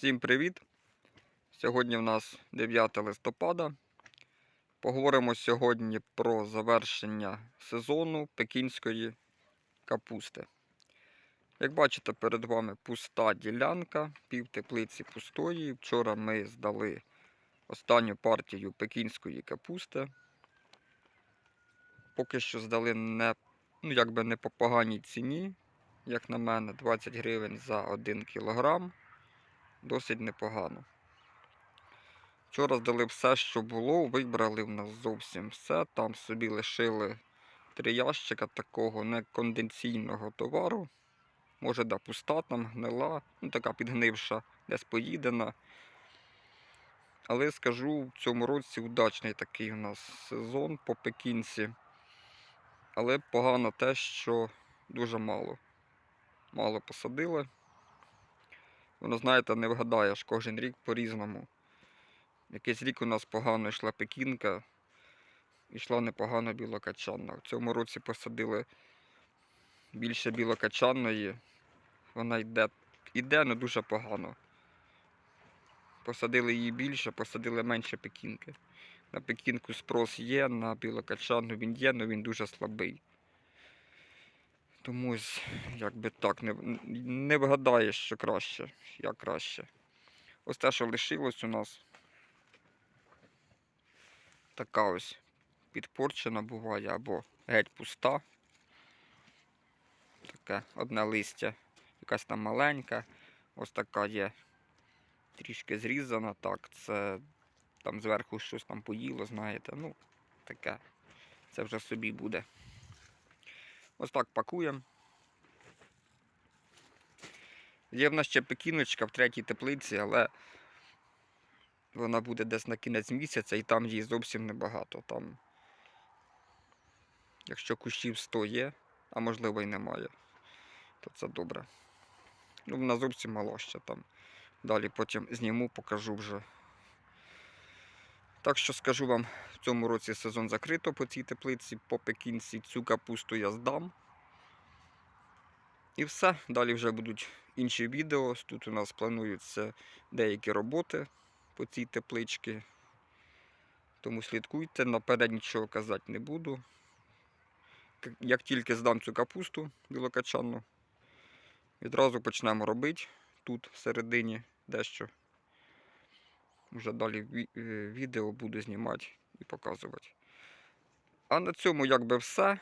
Всім привіт! Сьогодні в нас 9 листопада. Поговоримо сьогодні про завершення сезону пекінської капусти. Як бачите, перед вами пуста ділянка, пів теплиці пустої. Вчора ми здали останню партію пекінської капусти. Поки що здали не, ну, якби не по поганій ціні, як на мене, 20 гривень за 1 кілограм досить непогано. Вчора здали все, що було, вибрали в нас зовсім все. Там собі лишили три ящика такого неконденційного товару. Може, да, пуста там, гнила, ну така підгнивша, десь поїдена. Але скажу, в цьому році удачний такий у нас сезон по пекінці. Але погано те, що дуже мало. Мало посадили. Воно, знаєте, не вгадаєш кожен рік по-різному. Якийсь рік у нас погано йшла пекінка, йшла непогано білокачанна. В цьому році посадили більше білокачанної. Вона йде, йде, але дуже погано. Посадили її більше, посадили менше пекінки. На пекінку спрос є, на білокачанну він є, але він дуже слабий. Тому якби так, не, не вгадаєш, що краще, як краще. Ось те, що лишилось у нас. Така ось підпорчена буває або геть пуста. Таке одне листя, якась там маленька. Ось така є трішки зрізана. Так, це там зверху щось там поїло, знаєте. Ну, таке. Це вже собі буде. Ось так пакуємо. Є в нас ще пекіночка в третій теплиці, але вона буде десь на кінець місяця і там її зовсім небагато. Там, якщо кущів 100 є, а можливо і немає, то це добре. Ну, вона зовсім мала ще там. Далі потім зніму, покажу вже. Так що скажу вам, в цьому році сезон закрито по цій теплиці, по пекінці цю капусту я здам. І все. Далі вже будуть інші відео. Тут у нас плануються деякі роботи по цій тепличці. Тому слідкуйте, наперед нічого казати не буду. Як тільки здам цю капусту білокачанну, відразу почнемо робити тут всередині дещо. Вже далі е, відео буду знімати і показувати. А на цьому якби все.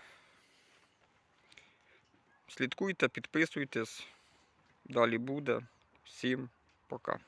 Слідкуйте, підписуйтесь. Далі буде. Всім пока.